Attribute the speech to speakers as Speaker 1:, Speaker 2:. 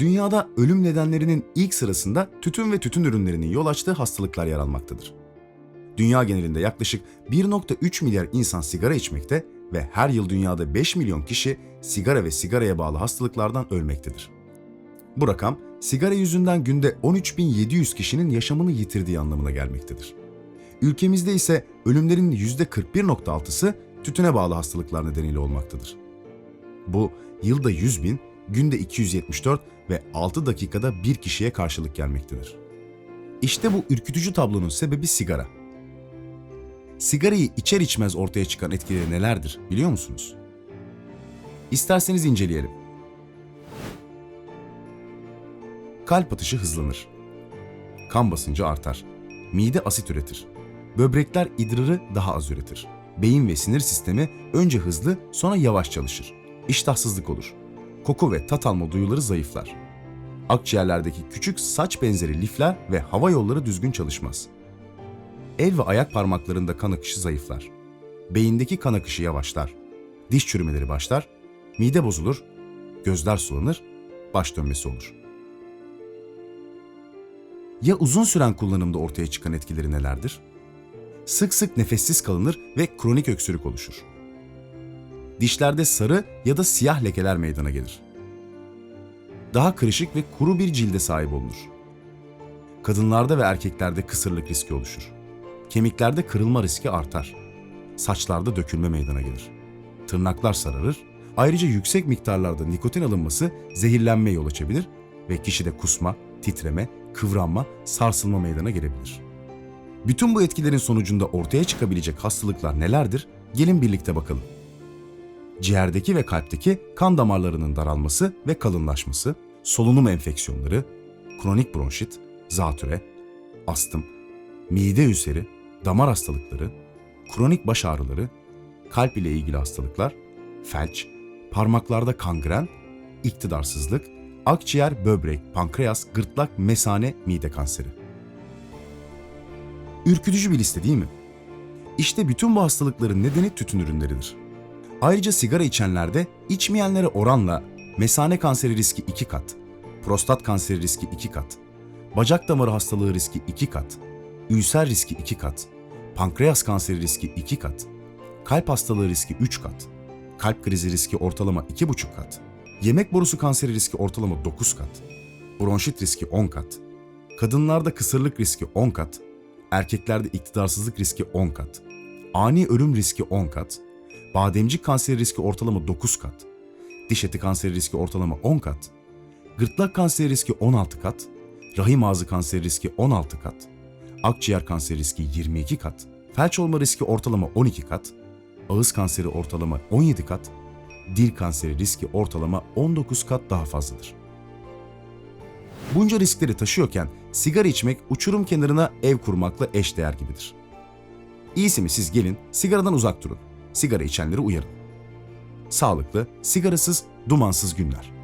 Speaker 1: Dünyada ölüm nedenlerinin ilk sırasında tütün ve tütün ürünlerinin yol açtığı hastalıklar yer almaktadır. Dünya genelinde yaklaşık 1.3 milyar insan sigara içmekte ve her yıl dünyada 5 milyon kişi sigara ve sigaraya bağlı hastalıklardan ölmektedir. Bu rakam sigara yüzünden günde 13.700 kişinin yaşamını yitirdiği anlamına gelmektedir. Ülkemizde ise ölümlerin %41.6'sı tütüne bağlı hastalıklar nedeniyle olmaktadır. Bu yılda 100 bin, günde 274 ve 6 dakikada bir kişiye karşılık gelmektedir. İşte bu ürkütücü tablonun sebebi sigara. Sigarayı içer içmez ortaya çıkan etkileri nelerdir biliyor musunuz? İsterseniz inceleyelim. Kalp atışı hızlanır. Kan basıncı artar. Mide asit üretir. Böbrekler idrarı daha az üretir. Beyin ve sinir sistemi önce hızlı sonra yavaş çalışır. İştahsızlık olur. Koku ve tat alma duyuları zayıflar. Akciğerlerdeki küçük saç benzeri lifler ve hava yolları düzgün çalışmaz. El ve ayak parmaklarında kan akışı zayıflar. Beyindeki kan akışı yavaşlar. Diş çürümeleri başlar. Mide bozulur. Gözler sulanır. Baş dönmesi olur. Ya uzun süren kullanımda ortaya çıkan etkileri nelerdir? Sık sık nefessiz kalınır ve kronik öksürük oluşur. Dişlerde sarı ya da siyah lekeler meydana gelir. Daha kırışık ve kuru bir cilde sahip olunur. Kadınlarda ve erkeklerde kısırlık riski oluşur. Kemiklerde kırılma riski artar. Saçlarda dökülme meydana gelir. Tırnaklar sararır. Ayrıca yüksek miktarlarda nikotin alınması zehirlenmeye yol açabilir ve kişide kusma, titreme, kıvranma, sarsılma meydana gelebilir. Bütün bu etkilerin sonucunda ortaya çıkabilecek hastalıklar nelerdir? Gelin birlikte bakalım. Ciğerdeki ve kalpteki kan damarlarının daralması ve kalınlaşması, solunum enfeksiyonları, kronik bronşit, zatüre, astım, mide ülseri, damar hastalıkları, kronik baş ağrıları, kalp ile ilgili hastalıklar, felç, parmaklarda kangren, iktidarsızlık, akciğer, böbrek, pankreas, gırtlak, mesane, mide kanseri. Ürkütücü bir liste değil mi? İşte bütün bu hastalıkların nedeni tütün ürünleridir. Ayrıca sigara içenlerde içmeyenlere oranla mesane kanseri riski 2 kat, prostat kanseri riski 2 kat, bacak damarı hastalığı riski 2 kat, ülser riski 2 kat, pankreas kanseri riski 2 kat, kalp hastalığı riski 3 kat, kalp krizi riski ortalama 2,5 kat, yemek borusu kanseri riski ortalama 9 kat, bronşit riski 10 kat, kadınlarda kısırlık riski 10 kat, erkeklerde iktidarsızlık riski 10 kat, ani ölüm riski 10 kat, bademcik kanseri riski ortalama 9 kat, diş eti kanseri riski ortalama 10 kat, gırtlak kanseri riski 16 kat, rahim ağzı kanseri riski 16 kat, akciğer kanseri riski 22 kat, felç olma riski ortalama 12 kat, ağız kanseri ortalama 17 kat, dil kanseri riski ortalama 19 kat daha fazladır. Bunca riskleri taşıyorken sigara içmek uçurum kenarına ev kurmakla eşdeğer gibidir. İyisi mi? Siz gelin sigaradan uzak durun. Sigara içenleri uyarın. Sağlıklı, sigarasız, dumansız günler.